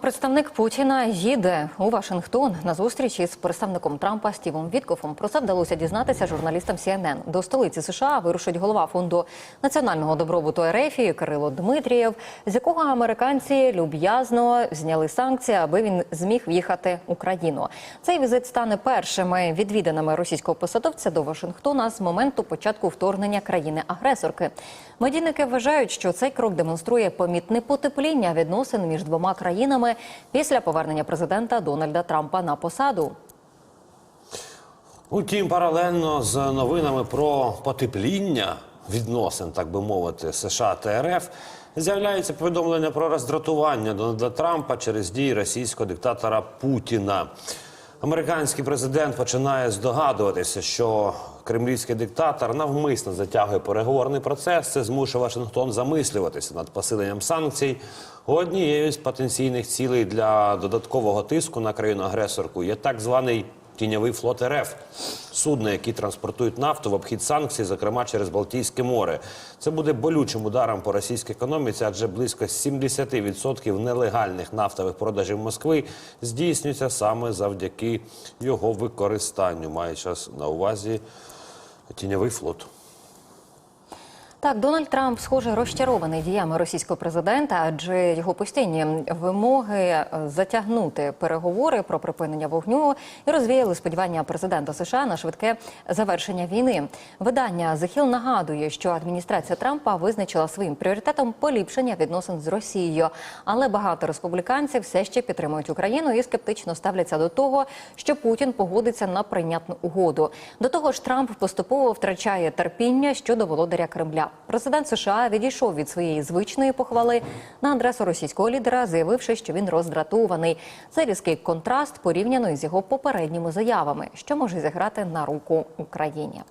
представник Путіна їде у Вашингтон на зустріч із представником Трампа Стівом Віткофом. Про це вдалося дізнатися журналістам CNN. До столиці США вирушить голова фонду національного добробуту РФ Кирило Дмитрієв, з якого американці люб'язно зняли санкції, аби він зміг в'їхати в Україну. Цей візит стане першими відвіданими російського посадовця до Вашингтона з моменту початку вторгнення країни-агресорки. Медійники вважають, що цей крок демонструє помітне потепління відносин між двома країнами після повернення президента Дональда Трампа на посаду. Утім, паралельно з новинами про потепління відносин, так би мовити, США та РФ, з'являються повідомлення про роздратування Дональда Трампа через дії російського диктатора Путіна. Американський президент починає здогадуватися, що кремлівський диктатор навмисно затягує переговорний процес. Це змушує Вашингтон замислюватися над посиленням санкцій. Однією з потенційних цілей для додаткового тиску на країну агресорку є так званий тіньовий флот РФ, судна, які транспортують нафту в обхід санкцій, зокрема через Балтійське море. Це буде болючим ударом по російській економіці, адже близько 70% нелегальних нафтових продажів Москви здійснюється саме завдяки його використанню. Має час на увазі тіньовий флот. Так, Дональд Трамп, схоже, розчарований діями російського президента, адже його постійні вимоги е, затягнути переговори про припинення вогню і розвіяли сподівання президента США на швидке завершення війни. Видання Hill нагадує, що адміністрація Трампа визначила своїм пріоритетом поліпшення відносин з Росією, але багато республіканців все ще підтримують Україну і скептично ставляться до того, що Путін погодиться на прийнятну угоду. До того ж, Трамп поступово втрачає терпіння щодо володаря Президент США відійшов від своєї звичної похвали на адресу російського лідера, заявивши, що він роздратований. Це різкий контраст порівняно із його попередніми заявами, що може зіграти на руку Україні.